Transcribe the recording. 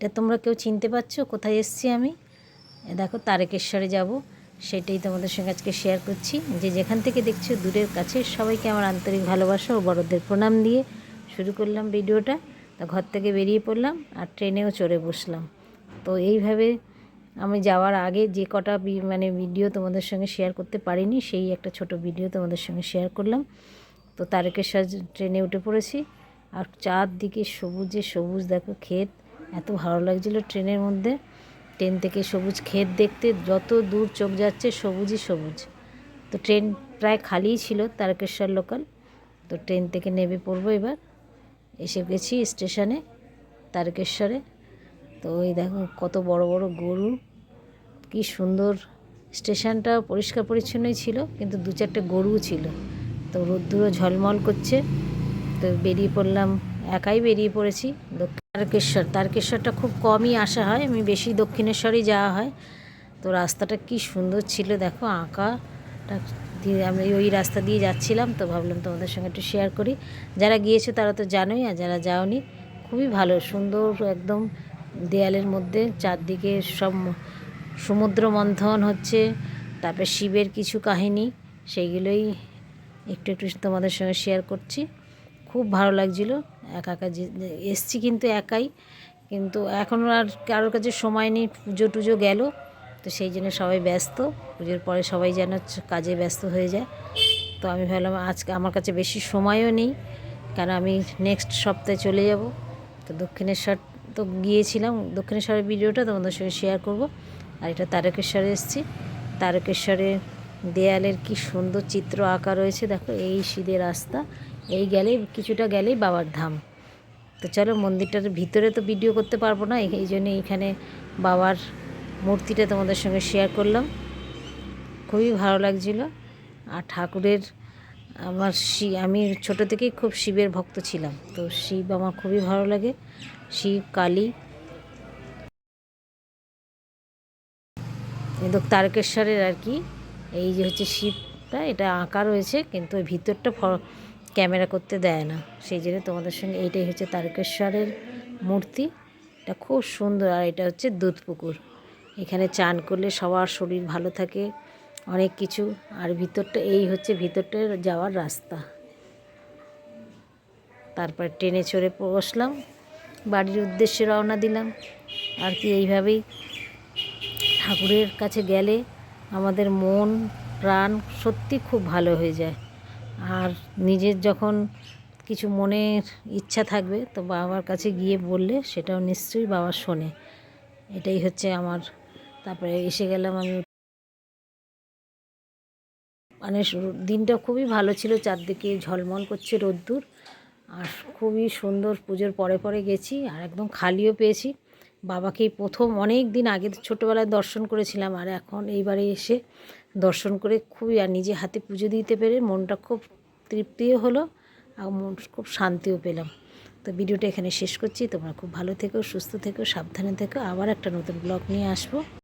এটা তোমরা কেউ চিনতে পারছ? কোথায় এসছি আমি? দেখো, তারকেশ্বরে যাব। সেটাই তোমাদের সঙ্গে আজকে শেয়ার করছি। যে যেখান থেকে দেখছ, দূরের কাছে, সবাইকে আমার আন্তরিক ভালোবাসা ও বড়দের প্রণাম দিয়ে শুরু করলাম ভিডিওটা। তো ঘর থেকে বেরিয়ে পড়লাম আর ট্রেনেও চড়ে বসলাম। তো এইভাবে আমি যাওয়ার আগে যে কটা মানে ভিডিও তোমাদের সঙ্গে শেয়ার করতে পারিনি, সেই একটা ছোট ভিডিও তোমাদের সঙ্গে শেয়ার করলাম। তো তারকেশ্বর ট্রেনে উঠে পড়েছি। আর চারদিকে সবুজে সবুজ, দেখো ক্ষেত। এত ভালো লাগছিল ট্রেনের মধ্যে। ট্রেন থেকে সবুজ ক্ষেত দেখতে, যত দূর চোখ যাচ্ছে সবুজই সবুজ। তো ট্রেন প্রায় খালিই ছিল, তারকেশ্বর লোকাল তো ট্রেন থেকে নেমে পড়ব এবার। এসে গেছি স্টেশনে, তারকেশ্বরে। তো ওই দেখো, কত বড় বড় গরু। কি সুন্দর। স্টেশনটা পরিষ্কার পরিচ্ছন্নই ছিল, কিন্তু দু চারটে গরুও ছিল। তো রোদ্দুরও ঝলমল করছে। তো বেরিয়ে পড়লাম, একাই বেরিয়ে পড়েছি দক্ষিণ তারকেশ্বর। তারকেশ্বরটা খুব কমই আসা হয়, আমি বেশি দক্ষিণেশ্বরই যাওয়া হয়। তো রাস্তাটা কি সুন্দর ছিল, দেখো আঁকাটা দিয়ে আমি ওই রাস্তা দিয়ে যাচ্ছিলাম, তো ভাবলাম তোমাদের সঙ্গে একটু শেয়ার করি। যারা গিয়েছো তারা তো জানোই, আর যারা যাওনি, খুবই ভালো, সুন্দর একদম দেয়ালের মধ্যে, চারদিকে সব সমুদ্র মন্থন হচ্ছে, তারপরে শিবের কিছু কাহিনী, সেইগুলোই একটু একটু তোমাদের সঙ্গে শেয়ার করছি। খুব ভালো লাগছিল। একা একা যে এসছি কিন্তু একাই। কিন্তু এখন আর কারোর কাছে সময় নেই, পুজো টুজো গেল। তো সেই জন্য সবাই ব্যস্ত। পুজোর পরে সবাই যেন কাজে ব্যস্ত হয়ে যায়। তো আমি ভাবলাম আজকে আমার কাছে বেশি সময়ও নেই। কারণ আমি নেক্সট সপ্তাহে চলে যাব। তো দক্ষিণেশ্বর তো গিয়েছিলাম। দক্ষিণেশ্বরের ভিডিওটা তোমাদের সঙ্গে শেয়ার করব। আর এটা তারকেশ্বরে এসেছি। তারকেশ্বরে দেয়ালের কি সুন্দর চিত্র আঁকা রয়েছে। দেখো, এই সিধে রাস্তা। এই গেলেই, কিছুটা গেলেই বাবার ধাম। তো চলো, মন্দিরটার ভিতরে তো ভিডিও করতে পারব না, এই- জন্য এইখানে বাবার মূর্তিটা তোমাদের সঙ্গে শেয়ার করলাম। খুবই ভালো লাগছিল। আর ঠাকুরের আমার শি, আমি ছোটো থেকেই খুব শিবের ভক্ত ছিলাম, তো শিব আমার খুবই ভালো লাগে। শিব, কালী। কিন্তু তারকেশ্বরের আর কি, এই যে হচ্ছে শিবটা, এটা আঁকা রয়েছে, কিন্তু ভিতরটা ক্যামেরা করতে দেয় না। সেই জন্য তোমাদের সঙ্গে এইটাই হচ্ছে তারকেশ্বরের মূর্তি। এটা খুব সুন্দর, আর এটা হচ্ছে দুধ পুকুর এখানে চান করলে সবার শরীর ভালো থাকে, অনেক কিছু। আর ভিতরটা, এই হচ্ছে ভিতরটা যাওয়ার রাস্তা। তারপর ট্রেনে চড়ে বসলাম, বাড়ির উদ্দেশ্যে রওনা দিলাম। আর কি, এইভাবেই ঠাকুরের কাছে গেলে আমাদের মন, প্রাণ সত্যি খুব ভালো হয়ে যায়। আর নিজের যখন কিছু মনের ইচ্ছা থাকবে, তো বাবার কাছে গিয়ে বললে সেটাও নিশ্চয়ই বাবা শোনে। এটাই হচ্ছে আমার, তারপরে এসে গেলাম আমি। মানে দিনটা খুবই ভালো ছিল, চারদিকে ঝলমল করছে রোদ্দুর। আর খুবই সুন্দর পুজোর পরে পরে গেছি, আর একদম খালিও পেয়েছি। বাবাকেই প্রথম অনেক দিন আগে ছোটোবেলায় দর্শন করেছিলাম, আর এখন এইবারে এসে দর্শন করে খুবই, আর নিজে হাতে পুজো দিতে পেরে মনটা খুব তৃপ্তিও হলো, আর মন খুব শান্তিও পেলাম। তো ভিডিওটা এখানে শেষ করছি, তোমরা খুব ভালো থেকো, সুস্থ থেকো, সাবধানে থেকো। আবার একটা নতুন ব্লগ নিয়ে আসব।